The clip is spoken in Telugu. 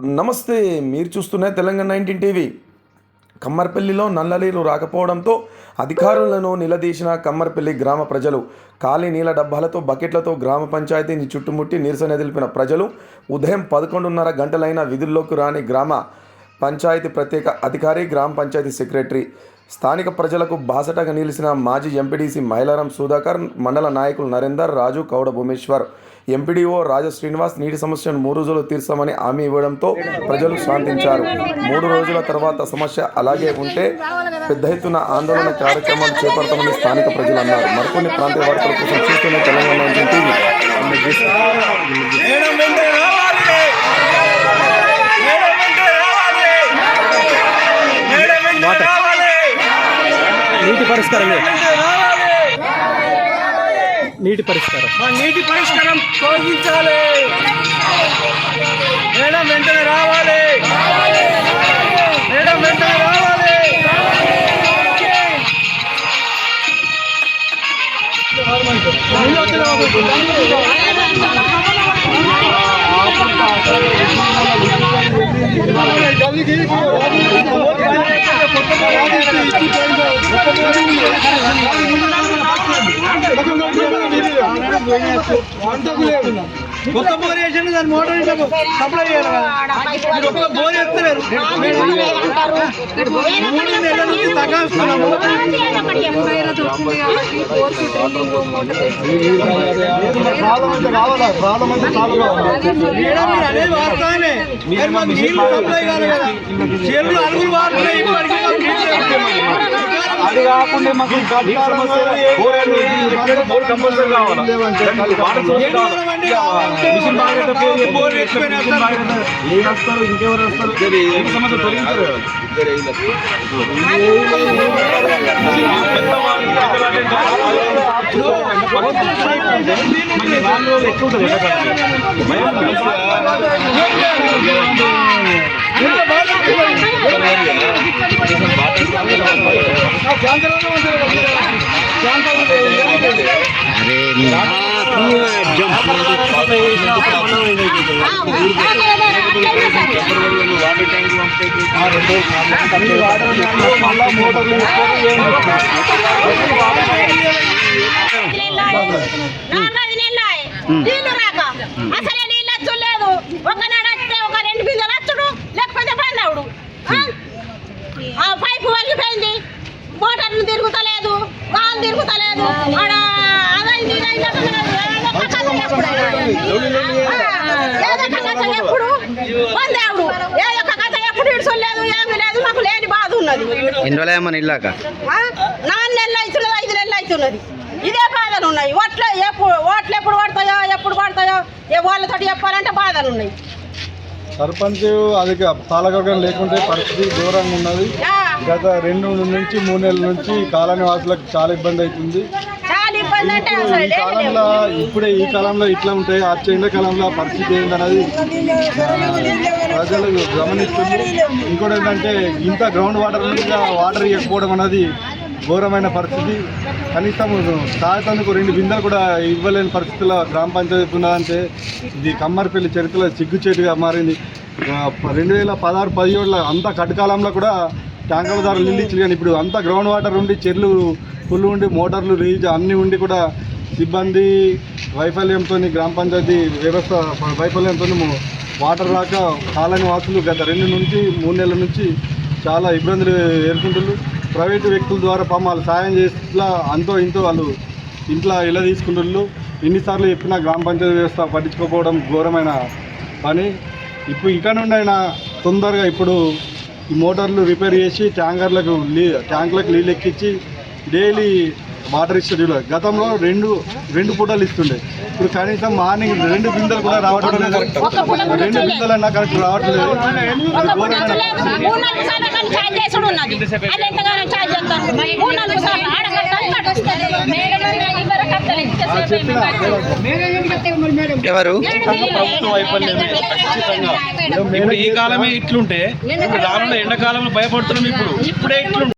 నమస్తే మీరు చూస్తున్న తెలంగాణ నైన్టీన్ టీవీ. కమ్మర్పల్లిలో నల్ల రాకపోవడంతో అధికారులను నిలదీసిన కమ్మర్పల్లి గ్రామ ప్రజలు ఖాళీ నీళ్ళ డబ్బాలతో బకెట్లతో గ్రామ పంచాయతీని చుట్టుముట్టి నిరసన తెలిపిన ప్రజలు ఉదయం పదకొండున్నర గంటలైన విధుల్లోకి రాని గ్రామ పంచాయతీ ప్రత్యేక అధికారి గ్రామ పంచాయతీ సెక్రటరీ స్థానిక ప్రజలకు బాసటగా నిలిచిన మాజీ ఎంపీడీసీ మైలారం సుధాకర్ మండల నాయకులు నరేందర్ రాజు కౌడ భూమేశ్వర్ ఎంపీడీఓ రాజ శ్రీనివాస్ నీటి సమస్యను మూడు రోజులు తీర్చామని హామీ ఇవ్వడంతో ప్రజలు శాంతించారు. మూడు రోజుల తర్వాత సమస్య అలాగే ఉంటే పెద్ద ఎత్తున ఆందోళన కార్యక్రమాలు చేపడతామని స్థానిక ప్రజలు అన్నారు. మరికొన్ని ప్రాంతీయ వార్తల కోసం చూస్తున్న తెలంగాణ టీవీ. నీటి పరిష్కారం నీటి పరిష్కారం. మా నీటి పరిష్కారం తొలగించాలి. మేడం వెంటనే రావాలి. మేడం వెంటనే రావాలి. 완다 그래. కొత్త బోర్ వేసిండు దాని మోటార్ ఇంట్లో సప్లై చేయాలి మీరు ఒక్క బోర్ వేస్తలేరు మూడు నెలల నుంచి తగ్గాస్తున్నాము. మేడం మీరు అనేది వాస్తవమే. కానీ మాకు నీళ్ళు సప్లై కాదు కదా. చెరువులు అడుగులు వాడుతున్నాయి ఇప్పటికీ మాకు నీళ్ళు లేవు. అది కాకుండా మాకు కంపల్సరీ కావాలి. వాటర్ మిషన్ బాగా వస్తారు. ఏం వస్తారు ఇంకెవరు వస్తారు? ఈ సమస్య తొలగించారు నాలుగు రోజులు ఎక్కువ ఉంటుంది ఎండాకాలం. భయం రాక అసలే నీళ్ళు వచ్చలేదు ఒక నడస్తే ఒక రెండు బిందెలు వచ్చుడు లేకపోతే బంద్ అవుడు ఆ? పైపు వలిగిపోయింది మోటార్లు తిరుగుతలేదు వాళ్ళు తిరుగుతలేదు ఆడ అదైంది ఇదైంది అంటున్నారు. ఏదో ఒక కథ చెప్పుడు. ఆ, ఏదో ఒక కథ అవుడు ఏదో ఒక కథ ఎప్పుడు ఇడుచలేదు ఏమీ లేదు మాకు లేని బాధ ఉన్నది. ఎన్ని రోజులేమని ఇల్లాక? నాలుగు నెలలు అవుతున్నది ఐదు నెలలు అవుతున్నది. ఇదే బాధలు ఉన్నాయి. ఓట్ల ఎప్పుడు ఓట్లు ఎప్పుడు పడతాయో ఎప్పుడు పడతాయో ఏ వాళ్ళతోటి చెప్పాలంటే బాధలు ఉన్నాయి. సర్పంచ్ అధిక పాలకవర్గం లేకుంటే పరిస్థితి ఘోరంగా ఉన్నది. గత రెండు నుంచి మూడు నెలల నుంచి కాలనీ వాసులకు చాలా ఇబ్బంది అవుతుంది. కాలంలో ఇప్పుడే ఈ కాలంలో ఇట్లా ఉంటే వచ్చే ఎండాకాలంలో పరిస్థితి ఏందన్నది ఆ, ప్రజలు గమనిస్తుంది ఇంకోటి ఏంటంటే ఇంత గ్రౌండ్ వాటర్ వాటర్ ఇవ్వకపోవడం అనేది ఘోరమైన పరిస్థితి. కనీసం తాగేందుకు రెండు బిందెలు కూడా ఇవ్వలేని పరిస్థితిలో గ్రామ పంచాయతీ ఉన్నదంటే ఇది కమ్మరిపల్లి చరిత్రలో సిగ్గుచేటుగా మారింది. ఆ, రెండు వేల పదహారు పదిహేడులో అంత కటకాలంలో కూడా ద్వారా నీళ్ళు ఇచ్చారు కానీ ఇప్పుడు అంతా గ్రౌండ్ వాటర్ ఉండి చెర్లు ఫుల్ ఉండి మోటార్లు రీచ్ అన్నీ ఉండి కూడా సిబ్బంది వైఫల్యంతో గ్రామ పంచాయతీ వ్యవస్థ వైఫల్యంతో వాటర్ రాక కాలనీ వాసులు గత రెండు నుంచి మూడు నెలల నుంచి చాలా ఇబ్బందులు ఎదుర్కొంటున్నారు. ప్రైవేటు వ్యక్తుల ద్వారా పాపం వాళ్ళు సాయం చేస్తా అంతో ఇంతో వాళ్ళు ఇంట్లో ఇలా తీసుకుంటున్నారు. ఎన్నిసార్లు చెప్పినా గ్రామ పంచాయతీ వ్యవస్థ పట్టించుకోకపోవడం ఘోరమైన పని. ఇప్పుడు ఇక్కడ నుండి అయినా తొందరగా ఇప్పుడు ఈ మోటార్లు రిపేర్ చేసి ట్యాంకర్లకు నీ ట్యాంకులకు నీళ్ళు ఎక్కించి డైలీ వాటర్ ఇస్తుంది గతంలో రెండు రెండు పూటలు ఇస్తుండే. ఇప్పుడు కనీసం మార్నింగ్ రెండు బిందెలు కూడా రావడం లేదు రెండు బిందెలు అన్నా కరెక్ట్ రావట్లేదు. ఎవరు? ప్రభుత్వ వైఫల్యమే ఖచ్చితంగా. ఇప్పుడు ఈ కాలమే ఇట్లుంటే ఇప్పుడు రానున్న ఎండాకాలంలో భయపడుతున్నాం ఇప్పుడు. ఇప్పుడే ఇట్లుంటే.